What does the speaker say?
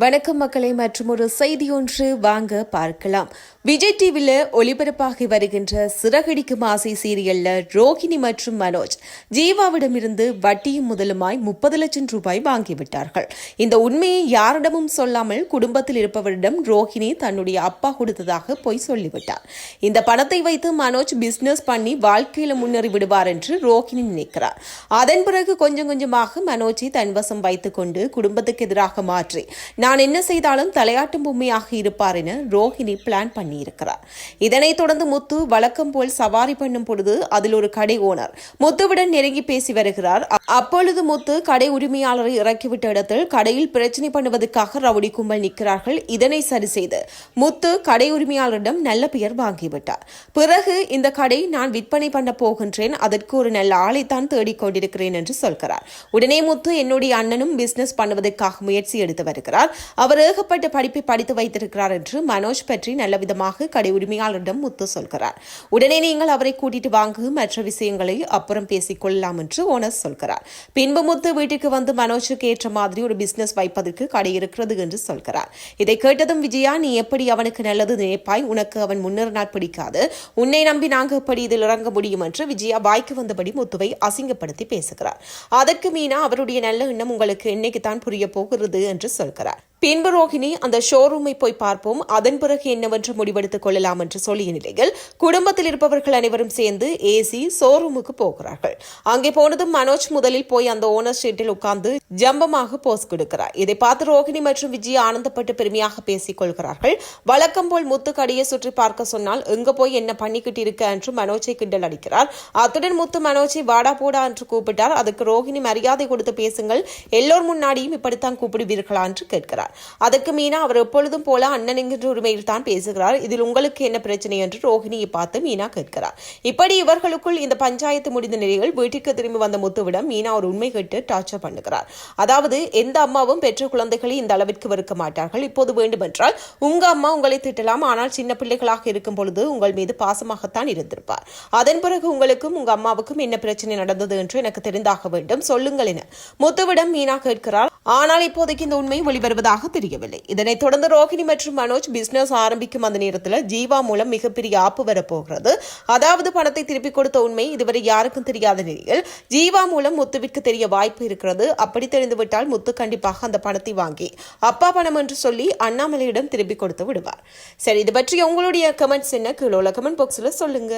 வணக்கம் மக்களே மற்றும் ஒரு செய்தி ஒன்று வாங்க பார்க்கலாம். விஜய் டிவியில் ஒளிபரப்பாகி வருகின்ற சிறகடிக்கும் ஆசை சீரியல்ல ரோஹிணி மற்றும் மனோஜ் ஜீவாவிடமிருந்து வட்டியும் முதலுமாய் முப்பது லட்சம் ரூபாய் வாங்கிவிட்டார்கள். இந்த உண்மையை யாரிடமும் சொல்லாமல் குடும்பத்தில் இருப்பவரிடம் ரோஹிணி தன்னுடைய அப்பா கொடுத்ததாக போய் சொல்லிவிட்டார். இந்த பணத்தை வைத்து மனோஜ் பிசினஸ் பண்ணி வாழ்க்கையில முன்னேறி விடுவார் என்று ரோஹிணி நினைக்கிறார். அதன் பிறகு கொஞ்சம் கொஞ்சமாக மனோஜை தன்வசம் வைத்துக் கொண்டு குடும்பத்துக்கு எதிராக மாற்றி நான் என்ன செய்தாலும் தலையாட்டும் பொம்மையாக இருப்பார் என ரோஹிணி பிளான் பண்ணியிருக்கிறார் இதனைத் தொடர்ந்து முத்து வழக்கம் போல் சவாரி பண்ணும் பொழுது அதில் ஒரு கடை ஓனர் முத்துவுடன் நெருங்கி பேசி வருகிறார். அப்பொழுது முத்து கடை உரிமையாளரை இறக்கிவிட்ட இடத்தில் கடையில் பிரச்சனை பண்ணுவதற்காக ரவுடி கும்பல் நிற்கிறார்கள். இதனை சரி செய்து முத்து கடை உரிமையாளரிடம் நல்ல பெயர் வாங்கிவிட்டார். பிறகு இந்த கடை நான் விற்பனை பண்ண போகின்றேன். அதற்கு ஒரு நல்ல ஆளைத்தான் தேடிக்கொண்டிருக்கிறேன் என்று சொல்கிறார். உடனே முத்து என்னுடைய அண்ணனும் பிசினஸ் பண்ணுவதற்காக முயற்சி எடுத்து வருகிறார். அவர் ஏகப்பட்ட படிப்பை படித்து வைத்திருக்கிறார் என்று மனோஜ் பற்றி நல்ல விதமாக கடை உரிமையாளரிடம் முத்து சொல்கிறார். உடனே நீங்கள் அவரை கூட்டிட்டு வாங்க மற்ற விஷயங்களை அப்புறம் பேசிக் கொள்ளலாம் என்று ஓனர் சொல்கிறார். பின்பு முத்து வீட்டுக்கு வந்து மனோஜுக்கு ஏற்ற மாதிரி ஒரு பிசினஸ் வைப்பதற்கு கடை இருக்கிறது என்று சொல்கிறார். இதை கேட்டதும் விஜயா நீ எப்படி அவனுக்கு நல்லது நினைப்பாய்? உனக்கு அவன் முன்னேறினால் பிடிக்காது. உன்னை நம்பி நாங்கள் எப்படி இதில் இறங்க முடியும்? என்று விஜயா வாய்க்கு வந்தபடி முத்துவை அசிங்கப்படுத்தி பேசுகிறார். அதற்கு மீனா அவருடைய நல்ல எண்ணம் உங்களுக்கு என்னைக்கு தான் புரிய போகிறது? என்று சொல்கிறார். பின்பு ரோஹிணி அந்த ஷோரூமை போய் பார்ப்போம். அதன் பிறகு என்னவென்று முடிவெடுத்துக் கொள்ளலாம் என்று சொல்லிய நிலையில் குடும்பத்தில் இருப்பவர்கள் அனைவரும் சேர்ந்து ஏசி ஷோரூமுக்கு போகிறார்கள். அங்கே போனதும் மனோஜ் முதலில் போய் அந்த ஓனர் ஷீட்டில் உட்கார்ந்து ஜம்பமாக போஸ் கொடுக்கிறார். இதை பார்த்து ரோஹிணி மற்றும் விஜய் ஆனந்தப்பட்டு பெருமையாக பேசிக் கொள்கிறார்கள். வழக்கம் போல் முத்து கடையை சுற்றி பார்க்க சொன்னால் எங்க போய் என்ன பண்ணிக்கிட்டு இருக்க? என்று மனோஜை கிண்டல் அடிக்கிறார். அத்துடன் முத்து மனோஜை வாடா போடா என்று கூப்பிட்டார். அதுக்கு ரோஹிணி மரியாதை கொடுத்து பேசுங்கள். எல்லோர் முன்னாடியும் இப்படித்தான் கூப்பிடுவீர்களா? என்று கேட்கிறார். அதற்கு மீனா அவர் எப்பொழுதும் போல அண்ணன் என்கின்ற உரிமையில் தான் பேசுகிறார். இதில் உங்களுக்கு என்ன பிரச்சனை என்று ரோஹிணியை பார்த்து மீனா கேட்கிறார். இப்படி இவர்களுக்குள் இந்த பஞ்சாயத்து முடிந்த நிலையில் வீட்டிற்கு திரும்பி வந்த முத்துவிடம் மீனா ஒரு உண்மை கேட்டு டார்ச்சர் பண்ணுகிறார். அதாவது எந்த அம்மாவும் பெற்ற குழந்தைகளை இந்த அளவிற்கு வெறுக்க மாட்டார்கள். இப்போது வேண்டுமென்றால் உங்க அம்மா உங்களை திட்டலாம். ஆனால் சின்ன பிள்ளைகளாக இருக்கும் பொழுது உங்கள் மீது பாசமாகத்தான் இருந்திருப்பார். அதன் பிறகு உங்களுக்கும் உங்க அம்மாவுக்கும் என்ன பிரச்சனை நடந்தது என்று எனக்கு தெரிந்தாக வேண்டும். சொல்லுங்கள் என முத்துவிடம் மீனா கேட்கிறார். ஆனால் இப்போதைக்கு இந்த உண்மை வெளிவருவதாக தெரியவில்லை. இதனைத் தொடர்ந்து ரோஹிணி மற்றும் மனோஜ் பிசினஸ் ஆரம்பிக்கும் அந்த நேரத்தில் ஜீவா மூலம் மிகப்பெரிய ஆப்பு வரப்போகிறது அதாவது பணத்தை திருப்பிக் கொடுத்த உண்மை இதுவரை யாருக்கும் தெரியாத நிலையில் ஜீவா மூலம் முத்துவிற்கு தெரிய வாய்ப்பு இருக்கிறது. அப்படி தெரிந்துவிட்டால் முத்து கண்டிப்பாக அந்த பணத்தை வாங்கி அப்பா பணம் என்று சொல்லி அண்ணாமலையிடம் திருப்பிக் கொடுத்து விடுவார். சரி இது பற்றி உங்களுடைய கமெண்ட்ஸ் என்ன? கீழோல கமெண்ட் பாக்ஸில் சொல்லுங்க.